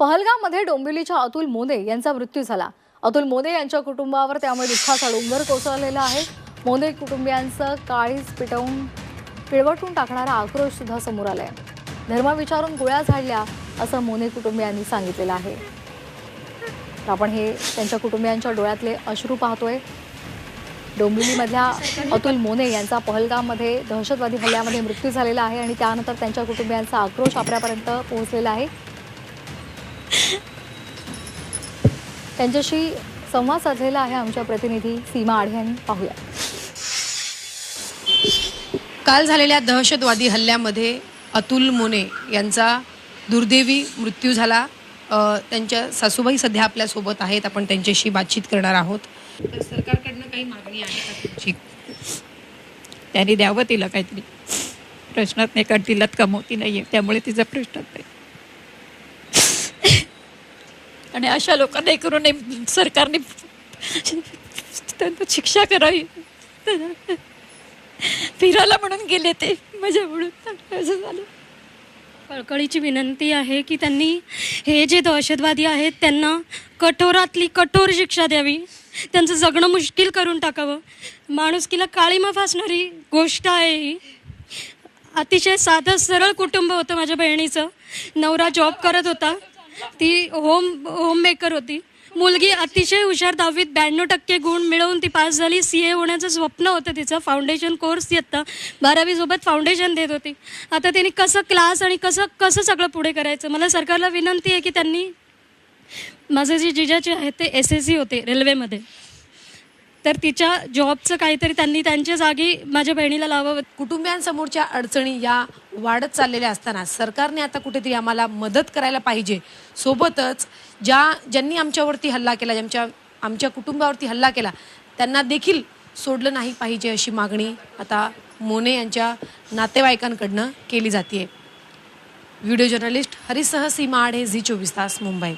पहलगाममध्ये डोंबिवलीच्या अतुल मोदे यांचा मृत्यू झाला. अतुल मोदे यांच्या कुटुंबावर त्यामुळे दुःखाचा डोंगर कोसळलेला आहे. मोदे कुटुंबियांचं काळीज पिटवून पिळवटून टाकणारा आक्रोश सुद्धा समोर आलाय. धर्म विचारून गोळ्या झाडल्या असं मोने कुटुंबियांनी सांगितलेलं आहे. तर आपण हे त्यांच्या कुटुंबियांच्या डोळ्यातले अश्रू पाहतोय. डोंबिवलीमधल्या अतुल मोने यांचा पहलगाममध्ये दहशतवादी हल्ल्यामध्ये मृत्यू झालेला आहे आणि त्यानंतर त्यांच्या कुटुंबियांचा आक्रोश आपल्यापर्यंत पोहोचलेला आहे. त्यांच्याशी संवाद साधलेला आहे आमच्या प्रतिनिधी सीमा आढे यांनी. पाहूया. काल झालेल्या दहशतवादी हल्ल्यामध्ये अतुल मोने यांचा दुर्दैवी मृत्यू झाला. अ, त्यांच्या सासूबाई सध्या आपल्यासोबत आहेत. आपण त्यांच्याशी बातचीत करणार आहोत. तर सरकारकडनं काही मागणी आहे का तुमची? त्यांनी द्यावं तिला काहीतरी. प्रश्नात नाही कारण तिला कमवती नाही आहे त्यामुळे तिचा प्रश्नात नाही आणि अशा लोकांना करून सरकारने त्यांना शिक्षा करावी. फिरायला म्हणून गेले ते माझ्या म्हणून असं झालं. कळकळीची विनंती आहे की त्यांनी हे जे दहशतवादी आहेत त्यांना कठोरातली कठोर शिक्षा द्यावी. त्यांचं जगणं मुश्किल करून टाकावं. माणुसकीला काळीमा फासणारी गोष्ट आहे ही. अतिशय साधं सरळ कुटुंब होतं माझ्या बहिणीचं. नवरा जॉब करत होता. ती होम होम मेकर होती. मुलगी अतिशय हुशार दहावीत ब्याण्णव टक्के गुण मिळवून ती पास झाली. सी ए होण्याचं स्वप्न होतं तिचं. फाउंडेशन कोर्स येतं बारावीसोबत फाउंडेशन देत होती. आता त्यांनी कसं क्लास आणि कसं कसं सगळं पुढे करायचं? मला सरकारला विनंती आहे की त्यांनी माझे जे जिजाचे आहेत ते एस एस सी होते रेल्वेमध्ये तर तिच्या जॉबचं काहीतरी त्यांनी त्यांच्या जागी माझ्या बहिणीला लावावं. कुटुंबियांसमोरच्या अडचणी या वाढत चाललेल्या असताना सरकारने आता कुठेतरी आम्हाला मदत करायला पाहिजे. सोबतच ज्या ज्यांनी आमच्यावरती हल्ला केला ज्यांच्या आमच्या कुटुंबावरती हल्ला केला त्यांना देखील सोडलं नाही पाहिजे अशी मागणी आता मोने यांच्या नातेवाईकांकडनं केली जाते व्हिडिओ जर्नलिस्ट हरिसह सीमा आढे झी चोवीस तास मुंबई.